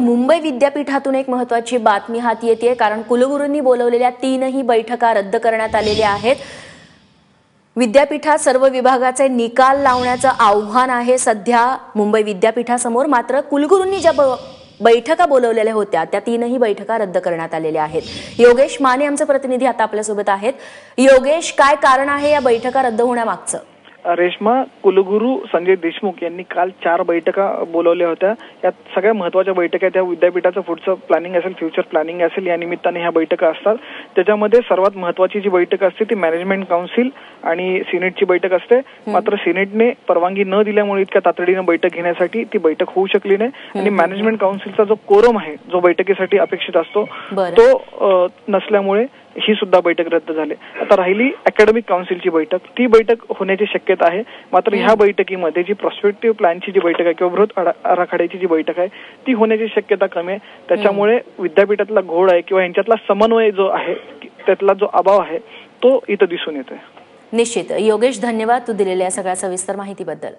मुंबई विद्यापीठातून एक महत्वाची बातमी हाती येते कारण कुलगुरूंनी बोलवलेल्या तीनही बैठका रद्द करण्यात आलेल्या आहेत. विद्यापीठात सर्व विभागाचे निकाल लावण्याचं आव्हान आहे सध्या मुंबई विद्यापीठासमोर. मात्र कुलगुरूंनी ज्या ब- बैठका बोलवलेल्या होत्या त्या तीनही बैठका रद्द करण्यात आलेल्या आहेत. योगेश माने आमचे प्रतिनिधी आता आपल्यासोबत आहेत. योगेश काय कारण आहे या बैठका रद्द होण्यामागचं? रेश्मा कुलगुरू संजय देशमुख यांनी काल चार बैठका बोलवल्या होत्या. यात सगळ्या महत्त्वाच्या बैठका त्या विद्यापीठाचं पुढचं प्लॅनिंग असेल फ्युचर प्लॅनिंग असेल या निमित्ताने ह्या बैठका असतात. त्याच्यामध्ये सर्वात महत्वाची जी बैठक असते ती मॅनेजमेंट काउन्सिल आणि सिनेटची बैठक असते. मात्र सिनेटने परवानगी न दिल्यामुळे इतक्या तातडीनं बैठक घेण्यासाठी ती बैठक होऊ शकली नाही. आणि मॅनेजमेंट काउन्सिलचा जो कोरम आहे जो बैठकीसाठी अपेक्षित असतो. तो नसल्यामुळे ही सुद्धा बैठक रद्द झाली. आता राहिली अकॅडमिक काउन्सिलची बैठक. ती बैठक होण्याची शक्यता आहे. मात्र ह्या बैठकीमध्ये जी प्रॉस्पेक्टिव्ह प्लॅनची जी बैठक आहे किंवा बृहत आराखड्याची जी बैठक आहे ती होण्याची शक्यता कमी आहे. त्याच्यामुळे विद्यापीठातला घोड आहे किंवा यांच्यातला समन्वय जो आहे त्यातला जो अभाव आहे तो इथं दिसून येतोय. निश्चित. योगेश धन्यवाद तू दिलेल्या सगळ्या सविस्तर माहितीबद्दल.